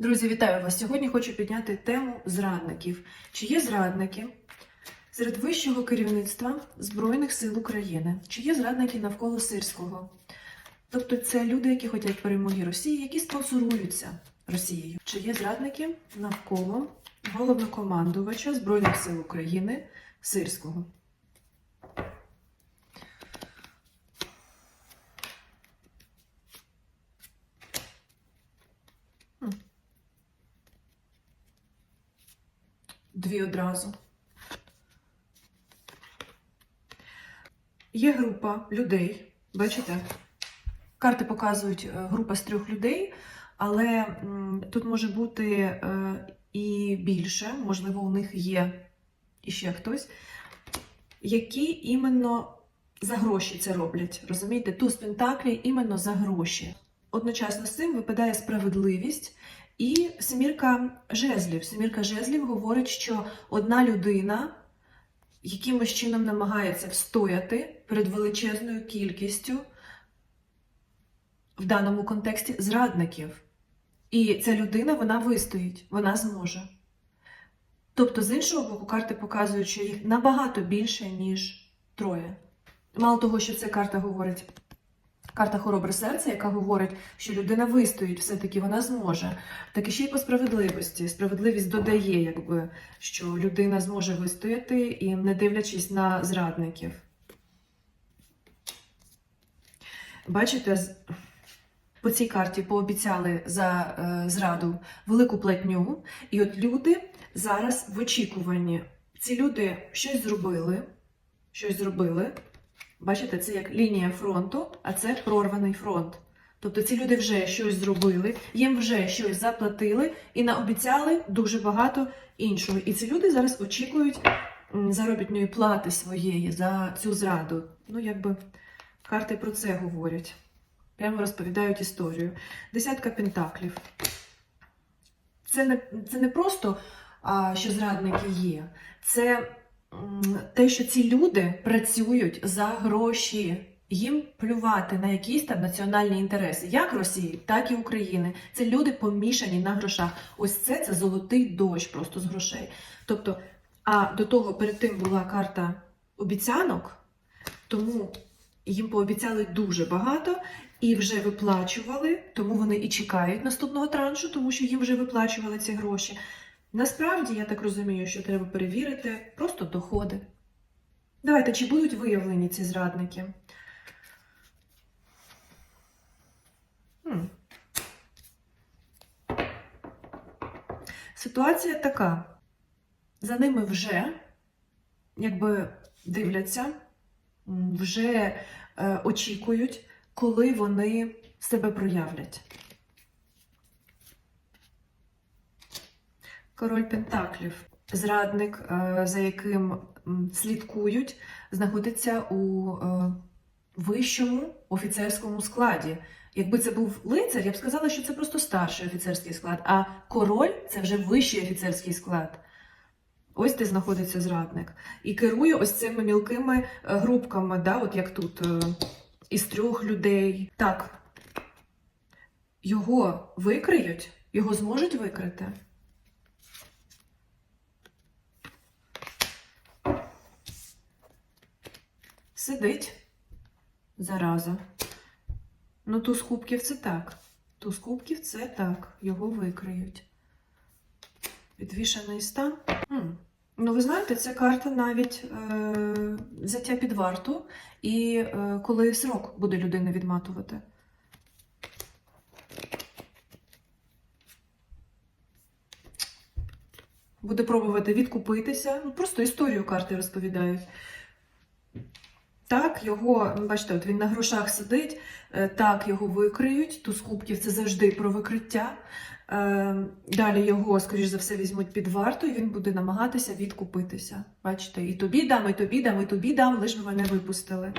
Друзі, вітаю вас! Сьогодні хочу підняти тему зрадників. Чи є зрадники серед вищого керівництва Збройних сил України? Чи є зрадники навколо Сирського? Тобто це люди, які хочуть перемоги Росії, які спонсоруються Росією. Чи є зрадники навколо головнокомандувача Збройних сил України Сирського? Дві одразу. Є група людей, бачите? Карти показують е, група з трьох людей, але тут може бути е, і більше, можливо, у них є іще хтось, які іменно за гроші це роблять. Розумієте, туз пентаклі іменно за гроші. Одночасно з цим випадає справедливість. І семірка жезлів. Семірка жезлів говорить, що одна людина якимось чином намагається встояти перед величезною кількістю в даному контексті зрадників. І ця людина вона вистоїть, вона зможе. Тобто, з іншого боку, карти показують, що їх набагато більше, ніж троє. Мало того, що ця карта говорить. Карта хоробре серце, яка говорить, що людина вистоїть, все-таки вона зможе. Так і ще й по справедливості. Справедливість додає, якби, що людина зможе вистояти і не дивлячись на зрадників. Бачите, по цій карті пообіцяли за е, зраду велику платню, і от люди зараз в очікуванні. Ці люди щось зробили, щось зробили. Бачите, це як лінія фронту, а це прорваний фронт. Тобто ці люди вже щось зробили, їм вже щось заплатили і наобіцяли дуже багато іншого. І ці люди зараз очікують заробітної плати своєї за цю зраду. Ну, якби карти про це говорять. Прямо розповідають історію. Десятка пентаклів. Це не, це не просто, а, що зрадники є. Це те, що ці люди працюють за гроші. Їм плювати на якісь там національні інтереси, як Росії, так і України. Це люди помішані на грошах. Ось це це золотий дощ просто з грошей. Тобто, а до того перед тим була карта обіцянок, тому їм пообіцяли дуже багато і вже виплачували, тому вони і чекають наступного траншу, тому що їм вже виплачували ці гроші. Насправді, я так розумію, що треба перевірити просто доходи. Давайте, чи будуть виявлені ці зрадники? Ситуація така. За ними вже, якби дивляться, вже е, очікують, коли вони себе проявлять. Король Пентаклів, зрадник, е, за яким слідкують, знаходиться у е, вищому офіцерському складі. Якби це був лицар, я б сказала, що це просто старший офіцерський склад, а король це вже вищий офіцерський склад. Ось де знаходиться зрадник. І керує ось цими мілкими е, групками, да, от як тут, із трьох людей. Так, його викриють, його зможуть викрити. Сидить зараза. Ну, туз кубків це так. Туз кубків це так. Його викриють. Підвішений стан. М. Ну, ви знаєте, ця карта навіть е, взяття під варту, і е, коли срок буде людина відматувати. Буде пробувати відкупитися. Ну, просто історію карти розповідають. Так, його, бачите, от він на грошах сидить, е, так, його викриють. Туз кубків це завжди про викриття. Е, Далі його, скоріш за все, візьмуть під варту, і він буде намагатися відкупитися. Бачите, і тобі дам, і тобі дам, і тобі дам, лиш би мене випустили.